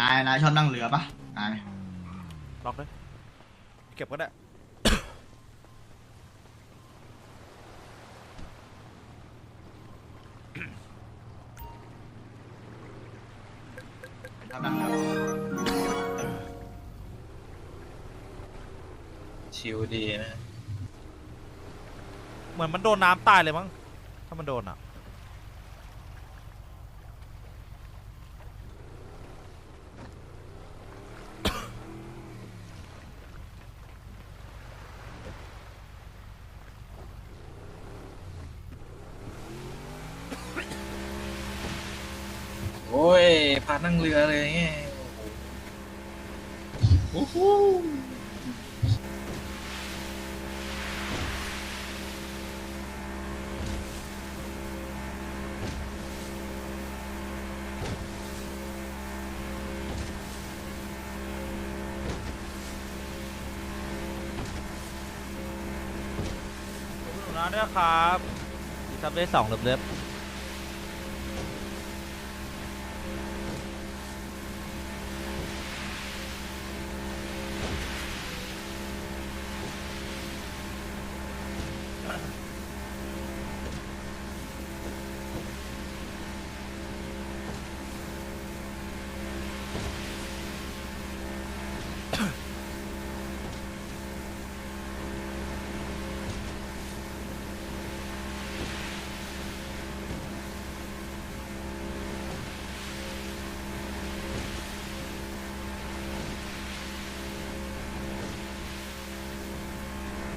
นายนายชอบนั่งเรือปะนายล็อกเลยเก็บก็ได้ ชอบนั่งเรือชิลดีนะ เหมือนมันโดนน้ำตายเลยมั้ง ถ้ามันโดนอะ ด้วยครับซับได้สองเล็บๆ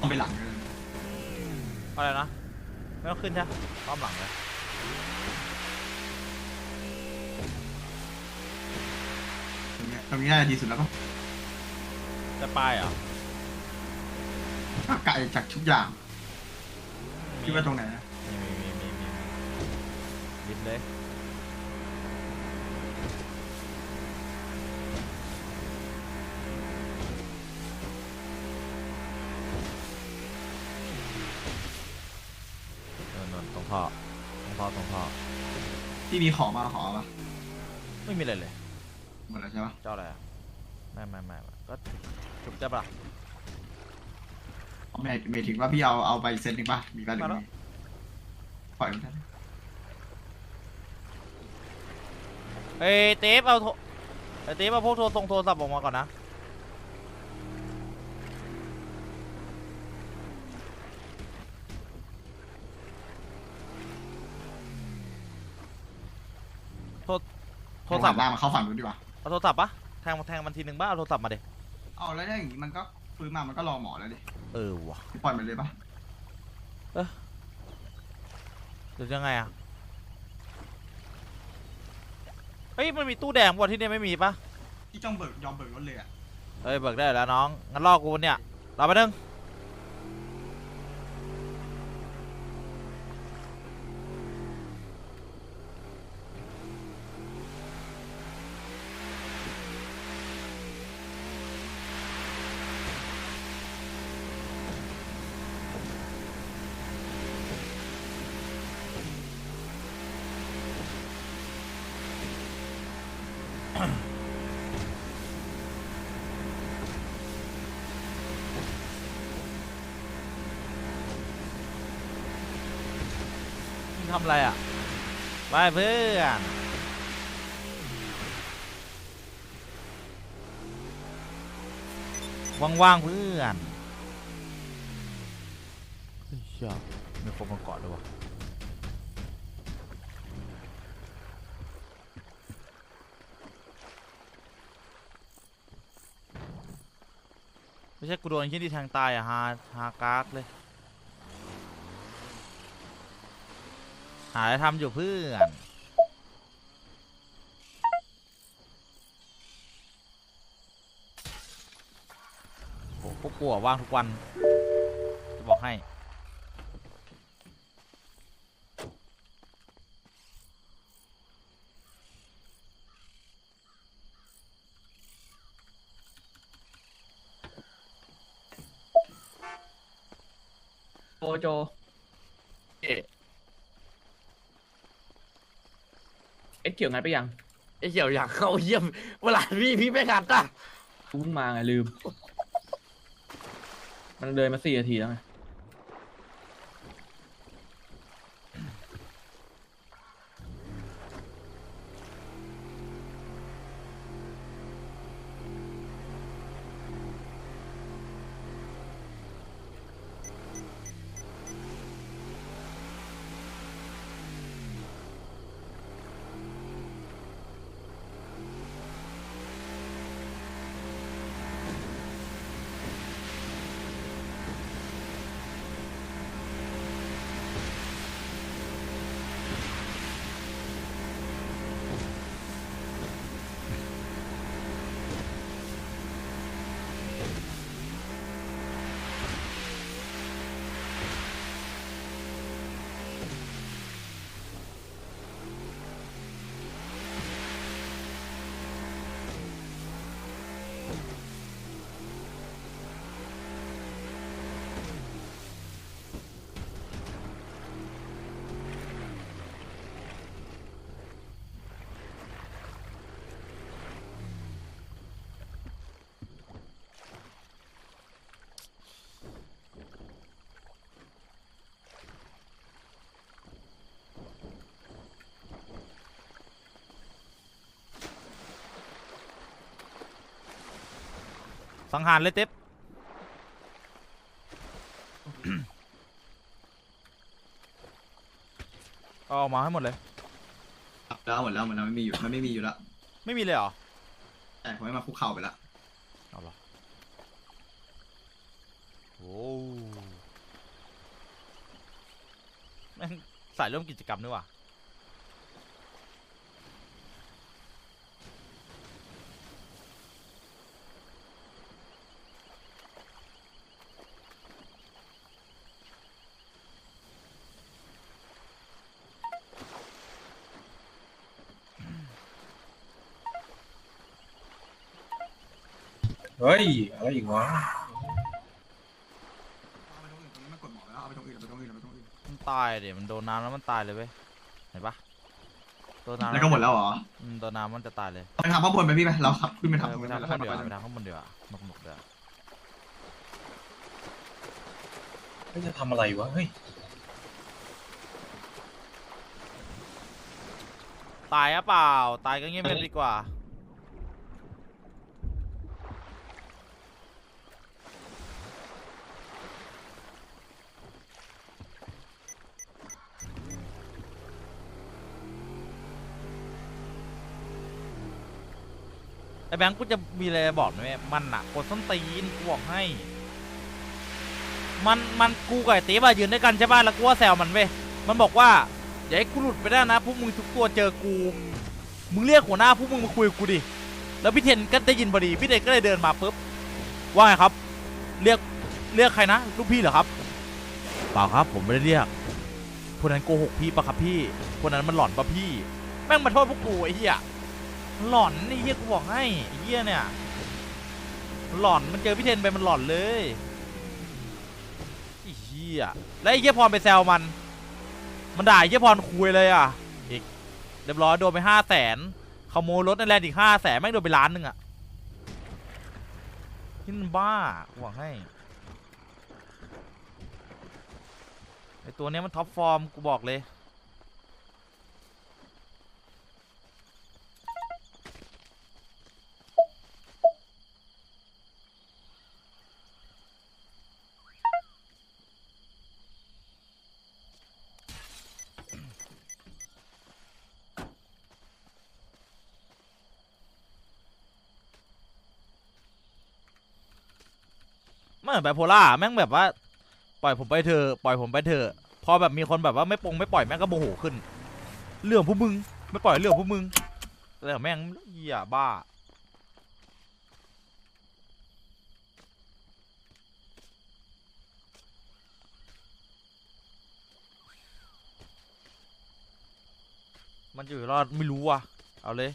ต้องไปหลังเลยอะไรนะไม่ต้องขึ้นใช่ไหมอ้อมหลังเลยตรงเนี้ยตรงนี้น่าจะดีสุดแล้วปะจะปลายเหรอก็ไกลจากทุกอย่างคิดว่าตรงไหนนะมีมีมีมีมีบินเลย ตรงท่อตรงท่อที่มีของมาขอปะไม่มีอะไรเลย หมดแล้วใช่ปะเจ้าอะไรอะไม่ไม่ไม่ไม่ก็จุบได้ปะล่ะไม่ไม่ถึงว่าพี่เอาเอาไปเซตหนึ่งปะมีปะหรือมาแล้วมีปล่อยมันได้เอ้ยเตฟเอาโทรเอ้ยเตฟเอาพวกโทรส่งโทรศัพท์ออกมาก่อนนะ โทรโทรศัพท์ล่าอะมาเข้าฝั่งนู้นดีกว่าเอาโทรศัพท์ปะแทงแทงมันทีหนึ่งบ้าเอาโทรศัพท์มาดิเอาแล้วได้อย่างงี้มันก็ฟื้นมามันก็รอหมอแล้วดิเออว่ะปล่อยมันเลยปะหรือยังไงอะเฮ้ยมันมีตู้แดงป่ะที่นี่ไม่มีปะที่จ้องเบิกยอมเบิกรถเลยอะเฮ้ยเบิกได้แล้วน้องงั้นลอกกูเนี่ยรอไปนึง ทำอะไรอะไปเพื่อนว่างๆเพื่อนเฮ้ยเชี่ยมีคนมาเกาะด้วยวะไม่ใช่กูโดนที่ที่แทงตายอะฮาฮากากเลย หาอะไรทำอยู่เพื่อน โอ้พวกกูอะว่างทุกวัน จะบอกให้ โจโจเอ๊ะ เอ็ดเกี่ยวงานไปยังไอ้เหี่ยวอยากเข้าเยี่ยมเวลาพี่พี่ไม่ขัดอะกูเพิ่งมาไงลืม มันเดินมาสี่นาทีแล้วไง สังหารเลยเต๊บเอาออกมาให้หมดเลย แล้วหมดแล้วหมดแล้วไม่มีอยู่มันไม่มีอยู่แล้วไม่มีเลยเหรอ แต่ผมไม่มาคุกเข่าไปละเอาเหรอโอ้แม่งสายร่วมกิจกรรมด้วยว่ะ เฮ้ย อะไรอีกวะเอาไปตรงอื่นตรงนี้มันกดหมอแล้วเอาไปตรงอื่นเอาไปตรงอื่นเอาไปตรงอื่นมันตายเดี๋ยวมันโดนน้ำแล้วมันตายเลยเว้ยเห็นปะโดนน้ำแล้วก็หมดแล้วเหรออืมโดนน้ำมันจะตายเลยไปทางข้างบนไปพี่ไปเราขับขึ้นไปเอทางอข้างบไปนทางแล้วข้าค่งอยบนมาเดี๋ยวไปไปทางข้างบนเดี๋ยวหมกๆเดี๋ยวเฮ้ยจะทำอะไรวะ เฮ้ย ตายอะเปล่า ตายก็เงียบกันดีกว่า ไอ้แบงค์กูจะมีอะไรบอกไหมมันหนักกดส้นตีนกูบอกให้ มันมันกูกับไอ้ตีบอะยืนด้วยกันใช่ป่ะแล้วกูว่าแซวมันเว้ยมันบอกว่าอย่าให้กูหลุดไปได้นะพวกมึงทุกตัวเจอกู มึงเรียกหัวหน้าพวกมึงมาคุยกับกูดิแล้วพี่เทนก็ได้ยินพอดีพี่เทนก็เลยเดินมาปุ๊บว่าไงครับ เรียกเรียกใครนะลูกพี่เหรอครับเปล่าครับผมไม่ได้เรียกพวกนั้นโกหกพี่ปะครับพี่พวกนั้นมันหลอนปะพี่ แม่งมาโทษพวกกูไอ้เหี้ย หลอนไอ้เหี้ยกูบอกให้ไอ้เหี้ยเนี่ย หลอนมันเจอพี่เทนไปมันหลอนเลยไอ้เหี้ยแล้วไอ้เหี้ยพรไปแซวมัน มันด่าไอ้เหี้ยพรคุยเลยอะอีกเรียบร้อยโดนไปห้าแสนขโมยรถในแลนด์อีกห้าแสนแม่งโดนไปล้านหนึ่งอะที่มันบ้ากูบอกให้ไอตัวเนี้ยมันท็อปฟอร์มกูบอกเลย มือนไบโพล่าแม่งแบบว่า ปล่อยผมไปเถอะปล่อยผมไปเถอะพอแบบมีคนแบบว่าไม่ปงไม่ปล่อยแม่งก็โมโหขึ้น เรื่องพวกมึง ไม่ปล่อยเรื่องพวกมึงแต่แม่งเหี้ยบ้ามันจะอยู่รอดไม่รู้ว่ะ เอาเลย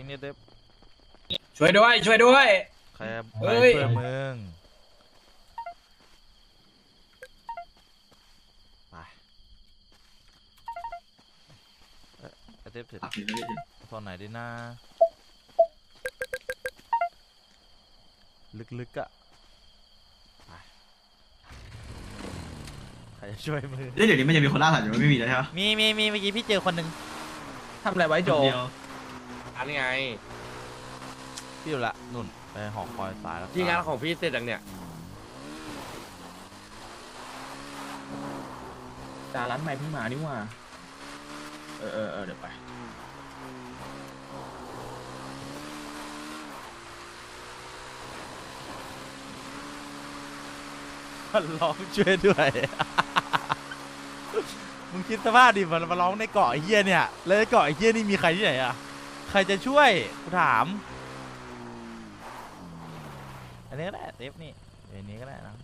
ิ้งนี่เดช่วยด้วย ช่วยด้วย ใครเฮ้ยมือนมึงไปเอ๊ะไอ้เด็บถึงตอนไหนดีนะลึกๆอะใครจะช่วยมือ เดี๋ยวนี้มันจะมีคนล่าสัตว์อยู่ไม่มีแล้วใช่ไหมมีมีมีเมื่อกี้พี่เจอคนหนึ่งทำอะไรไว้โจ อันนี้ไง พี่ดูละนุ่นไปหอคอยสายแล้วที่งานของพี่เสร็จยังเนี่ยจาร้านใหม่เพิ่งมานี่หว่า เออเออเออเดี๋ยวไป มันร้องช่วยด้วย มึงคิดสภาพดิมันมาร้องในเกาะไอ้เฮียเนี่ย แล้วในเกาะไอ้เฮียนี่มีใครที่ไหนอะ ใครจะช่วยกูถาม อันนี้ก็ได้เซฟนี่อันนี้ก็ได้นะ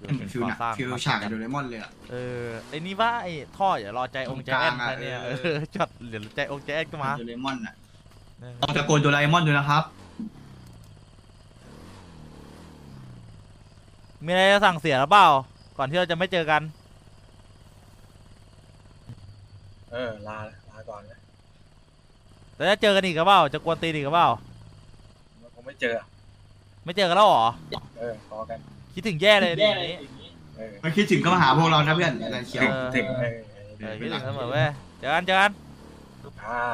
ดูเหมือนฟิลก่หนักสร้างฟิลฉากกับโดเรมอนเลยอะ เออไอ้นี่ว่าไอ้ท่ออย่ารอใจองค์ใจแอนตรงกลางอะใครเนี่ยเอเออ อจัดเหรียญใจองค์ใจแอนก็มาโดเรมอนอะเออต้องตะโกนโดราเอมอนด้วยนะครับ มีอะไรจะสั่งเสียหรือเปล่า ก่อนที่เราจะไม่เจอกัน เออ ลาลาก่อนเลย แต่ถ้าเจอกันอีกหรือเปล่าจะกวนตีนอีกหรือเปล่ามันคงไม่เจอ ไม่เจอกันแล้วเหรอเออพอกันคิดถึงแย่เลยดิอย่างนี้เออมันคิดถึงก็มาหาพวกเรานะเพื่อนอะไรเขียวถึงถึงเอเออเออคิดถึงเสมอเว้ยเจอกันเจอกันใช่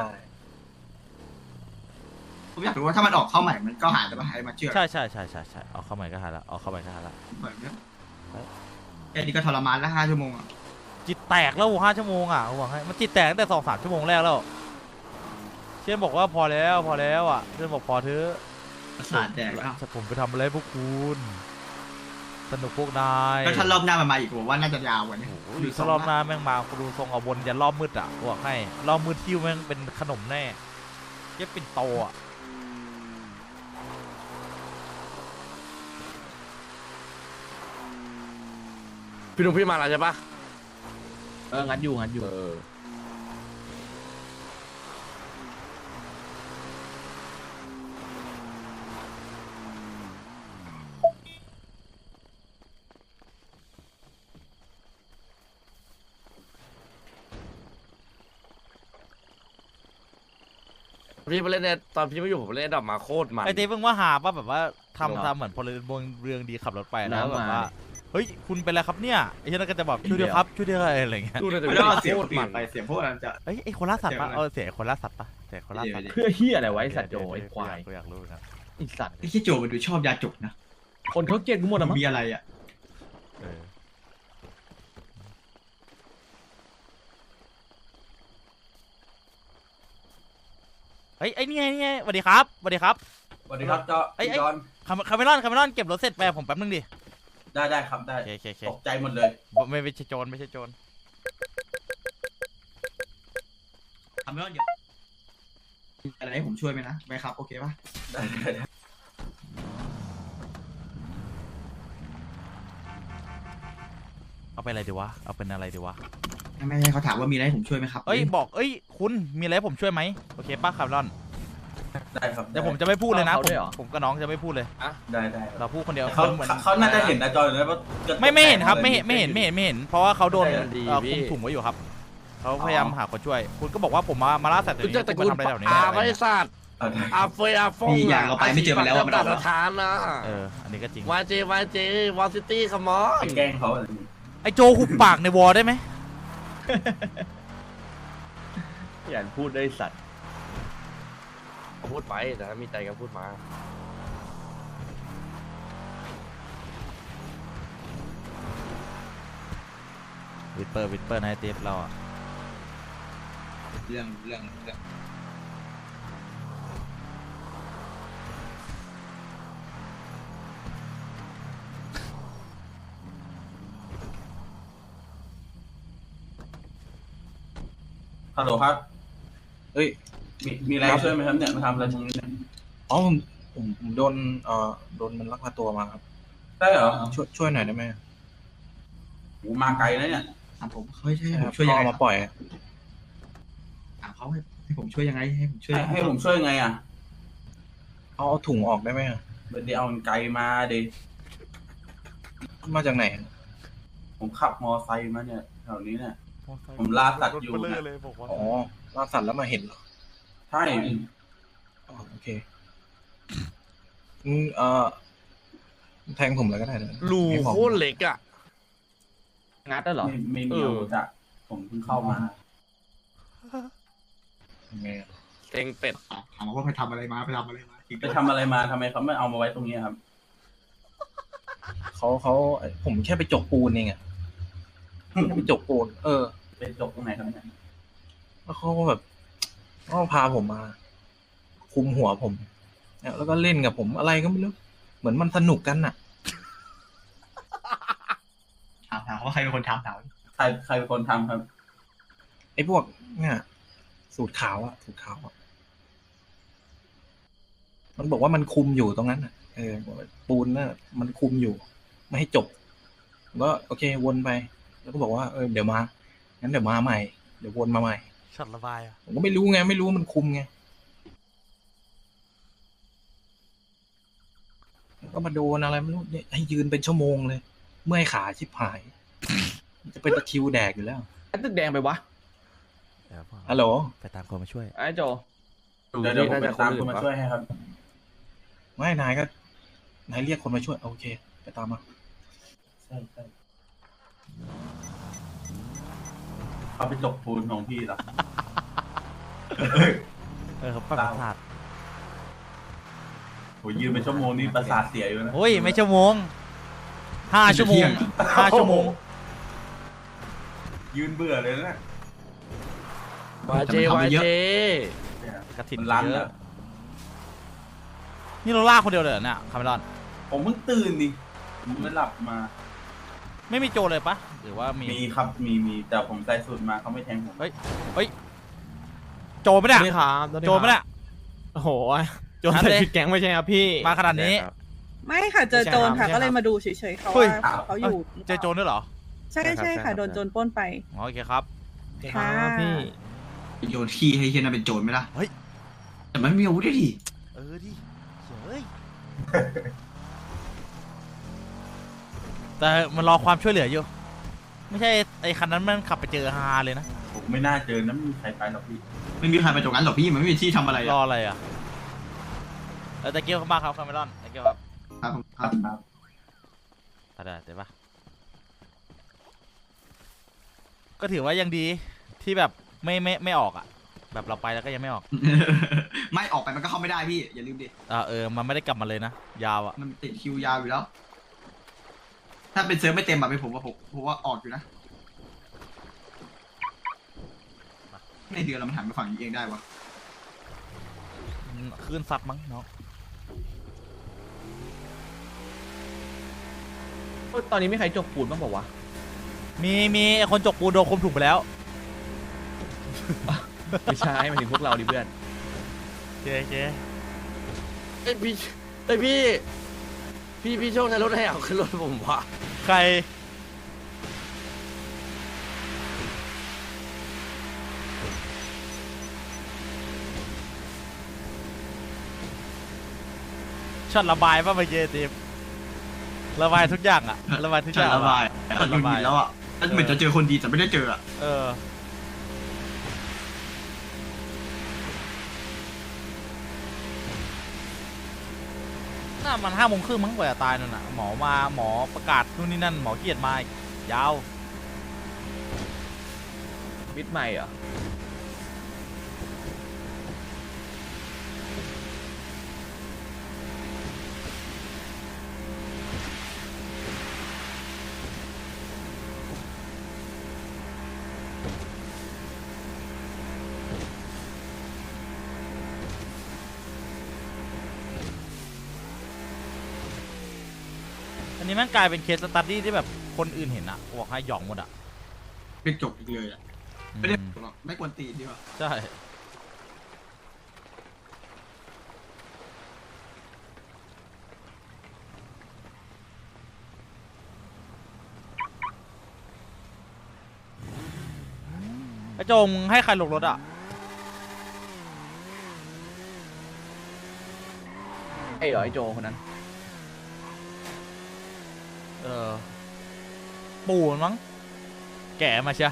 ผมอยากรู้ว่าถ้ามันออกเข้าใหม่มันก็หายแต่ว่าหายมาเชื่อใช่ใช่ใช่ใช่ใช่เอาเข้าใหม่ก็หายละเอาเข้าใหม่ก็หายละเปิดเนี่ยแค่นี้ก็ทรมานแล้วห้าชั่วโมงอะจิตแตกแล้วห้าชั่วโมงอะบอกให้มันจิตแตกตั้งแต่สองสามชั่วโมงแรกแล้ว เช่นบอกว่าพอแล้วพอแล้วอะเช่นบอกพอเถอะประสาทแดกแล้วจะผมไปทำอะไรพวกคุณสนุกพวกนายก็ถ้ารอบหน้ามันมาอีกผมว่าน่าจะยาวกว่านี้โอ้โหถ้ารอบหน้าแม่งมากูดูทรงเอาบนยันรอบมืดอะบอกให้รอบมืดที่แม่งเป็นขนมแน่เย็บเป็นโตอะพี่หนุ่มพี่มาแล้วใช่ปะเออ งัดอยู่ งัดอยู่ พี่ไปเล่นเนี่ยตอนพี่ไม่อยู่ผมไปเล่นดอกมาโคตรมัน ไอ้เต้เพิ่งว่าหาป่ะแบบว่าหรอทำทำเหมือนพลเมืองเรืองดีขับรถไปแล้วน้ำแบบมาว่าเฮ้ยคุณเป็นอะไรครับเนี่ยไอ้เช่นนก็จะบอกช่วยด้วยครับช่วยด้วยอะไรอย่างเงี้ยดูในแต่ไม่วิต้องดีเอาเสียงโคคตนรอื่มันนไปเสียงพวกนั้นจะ เอ้ยไอ้คนล่าสัตว์ปะเสียงอะไรเออเสียงคนล่าสัตว์ปะเสียงคนล่าสัตว์เดี๋ยวเพื่อเฮียอะไรไวะไอ้สัตว์โจไอ้เดี๋ควาย กูอยากรู้เหมือนกันไอ้สัตว์ไอ้ที่โจมันดูชอบยาจกนะ คนเขาเกลียดกูหมดอะมั้งมีอะไรอะ เออ เฮ้ยไอ้นี่ไงนี่ไงสวัสดีครับสวัสดีครับ สวัสดีครับเจ้าไอ้พี่ไอ้ จอนคาเมคาเมรอนคาเมรอนเก็บรถเสร็จไปผมแป๊บนึงดิได้ได้ครับได้ โอเคโอเคโอเคตกใจหมดเลยบอกไม่ไม่ใช่โจรไม่ใช่โจรทำไม่ต้องเดี๋ยวอะไรให้ผมช่วยไหมนะไหมครับโอเคป่ะได้ได้ได้เอาเป็นอะไรดีวะเอาเป็นอะไรดีวะ ไม่ให้เขาถามว่ามีอะไรให้ผมช่วยไหมครับเอ้ยบอกเอ้ยคุณมีอะไรให้ผมช่วยไหมโอเคป้าคาเมรอนได้ครับเดี๋ยวผมจะไม่พูดเลยนะเอาผมด้วยเหรอผมกับน้องจะไม่พูดเลย ได้ได้เราพูดคนเดียวเขาหมือนเขาเขาน่าจะเห็นนะจอยอยู่แล้วว่าจะไม่ไม่เห็นครับตกใจไม่เห็นไม่เห็นไม่เห็นไม่เห็น เพราะว่าเขาโดนได้ดีเอ่อพี่คุมถุงไว้อยู่ครับเขาพยายามหาคนช่วย คุณก็บอกว่าผมมามาล่าสัตว์ตัวรู้นี้จักตระคุณกูลมาทำอะไรแถวนี้อาอะไรไม่เงี้ยสัตว์เอาได้อาเฟยอาฟงมีอย่างเราไปไม่เจอมันแล้วว่ามันออกปมาระธานนะเอออันนี้ก็จริงวายเจวายเจวอลซิตี้ขมอไปแกล้งเขาอะไรอย่างงี้ไอโจหุบปากในวอลได้ไหม อย่าพูดได้สัตว์พูดไปแต่ถ้ามีใจก็พูดมา วิดเปอร์วิดเปอร์นายเทปเราอะเรื่องเรื่องเรื่อง ฮัลโหลครับเฮ้ย มีมีอะไรช่วยไหมครับเนี่ยมาทำอะไรตรงนี้เนี่ยอ๋อผมผมผมโดนเอ่อโดนมันลักพาตัวมาครับ ได้เหรอช่วยช่วยหน่อยได้ไหมโหมาไกลนะเนี่ยถามผมเขาให้ให้คผรัมบช่วยยังเขาไงเอามาปล่อยอะถามเขาให้ให้ผมช่วยยังไงให้ผมช่วยให้ให้ผมช่วยไงอะเอาเอาถุงออกได้ไหมอะเดี๋ยวเอาไกลมาดิมาจากไหน ผมขับมอไซค์มาเนี่ยแถวนี้เนี่ย ผมล่าสัตว์อยู่นะเลยบอกว่าอ๋อล่าสัตว์แล้วมาเห็นเหรอใช่อ๋อโอเคอืมเออแทงผมเลยก็ได้นะรูไม่พอโคตรเล็กอะงัดได้เหรอไม่ไม่มีเอออาวุธอะผมเพิ่งเข้ามาทำไงอะเต็งเป็ดถามว่าไปทำอะไรมาไปทำอะไรมาจริงไปทำอะไรมาทำไมเขาไม่เอามาไว้ตรงนี้ครับเขาเขาผมแค่ไปจกปูนเองอะ แค่ไปจกปูนเออไปจบตรงไหนครับเนี่ยแล้วเขาก็แบบเขาก็พาผมมา คุมหัวผมเนี่ยแล้วก็เล่นกับผมอะไรก็ไม่รู้เหมือนมันสนุกกันน่ะถามถามว่าใครเป็นคนทำถามใครใครเป็นคนทำครับไอ้พวกเนี่ยสูตรขาวอะสูตรขาวอะมันบอกว่ามันคุมอยู่ตรงนั้นอะเออบอกว่าปูนน่ะมันคุมอยู่ ไม่ให้จบผมก็โอเควนไป แล้วก็บอกว่าเออเดี๋ยวมางั้นเดี๋ยวมาใหม่เดี๋ยววนมาใหม่ช็อตระบายอะผมก็ไม่รู้ไงไม่รู้ว่ามันคุมไงก็มาโดนอะไรไม่รู้เนี่ยให้ยืนเป็นชั่วโมงเลย เมื่อยขาชิบหาย จะเป็นตะคริวแดกอยู่แล้วไอ้ตึกแดงไปวะฮัลโหลไปตามคนมาช่วยไอ้โจเดี๋ยวเดี๋ยวผมไปน่จะตามอื่คุณมาช่วยให้ครับ ไม่นายก็นายเรียกคนมาช่วย โอเค ไปตามมาใช่ใช่ เขาไปจบปูนของพี่เหรอ เออเขาปรับประสาทโหยืนเป็นชั่วโมงนี่ประสาทเสียอยู่นะโอ้ยไม่ชั่วโมงห้าชั่วโมงห้าชั่วโมง ยืนเบื่อเลยนะวายเจวายเจเนี่ยกระถิ่นมันรันเยอะอะนี่เราล่าคนเดียวเลยเหรอเนี่ยคาเมรอน ผมเพิ่งตื่นนี่ผมไม่หลับมา ไม่มีโจรเลยปะหรือว่ามีมีครับมีมีแต่ผมใส่สูตรมาเขาไม่แทงผมโจรไหมเนี่ยนี่ครับสวัสดีโจรไหมเนี่ยโอ้โหโจรนั่นใส่เลยชุดแก๊งไม่ใช่ครับพี่มาขนาดนี้ ไม่ค่ะเจอโจรค่ะไม่ใช่ครับก็เลยมาดูเฉยๆค่ะเฮ้ยว่าเขาอยู่เจอโจรด้วยเหรอ ใช่ใช่ค่ะโดนโจรปล้นไปอ๋อโอเคครับครับพี่โยนขี้ให้เฮียน่าเป็นโจรไหมล่ะเฮ้ยแต่มันไม่มีอาวุธด้วยดิเออดิเฮ้ย แต่มันรอความช่วยเหลืออยู่ ไม่ใช่ไอ้คันนั้นมันขับไปเจอฮาเลยนะ ผมไม่น่าเจอนะไม่มีใครไปหรอกพี่ไม่มีใครไปตรงนั้นหรอกพี่มันไม่มีที่ทำอะไรรอะออะไรอะเออตะเกียวเข้ามาครับคาเมรอนตะเกียวครับครับผมครับครับได้ได้ปะก็ถือว่ายังดีที่แบบไม่ไม่ไม่ออกอะ แบบเราไปแล้วก็ยังไม่ออกไม่ออกไปมันก็เข้าไม่ได้พี่อย่าลืมดิอ่าเออมันไม่ได้กลับมาเลยนะ ยาวอะมันติดคิวยาวอยู่แล้ว ถ้าเป็นเซิร์ฟไม่เต็มอะเป็นผมว่าผมผมว่าออกอยู่นะในเดือนเรามันหันไปฝั่งนี้เองได้วะคลื่นซัดมั้งเนาะตอนนี้ไม่ใครจกปูนบ้างบอกว่าวมีมีไอ้คนจกปูนโดนคมถูกไปแล้วะไม่ใช่หมายถึงพวกเราดิเพื่อนเจ๊เจ๊เอ้ยพี่เอ้ยพี่ พี่พี่โชคใช้รถให้เอาขึ้นรถผมวะใค ร ช็อตระบายป่ะเมื่อกี้ทีมระบายทุกอย่างอะระบายทุกอใช่ย่างระบายช็อตยืระนบายแล้วอะแล้วเหมือนจะเจอคนดีแต่ไม่ได้เจออะเออ น่ามันห้าโมงครึ่งมั้งกว่าจะตายนั่นน่ะหมอมาหมอประกาศนู่นนี่นั่นหมอเกียรติมาอีกยาวมิดใหม่เหรอ อันนี้แม่งกลายเป็นเคสสตัดดี้ที่แบบคนอื่นเห็นอะบอกให้หยองหมดอะไม่จบอีกเลยอะไม่ได้อืมหรอกไม่ควรตีดีกว่าใช่ ไอ้โจงให้ใครลงรถอะไอ้เหรอไอ้โจคนนั้น เออ ปู่มั้ง แก่มาเชีย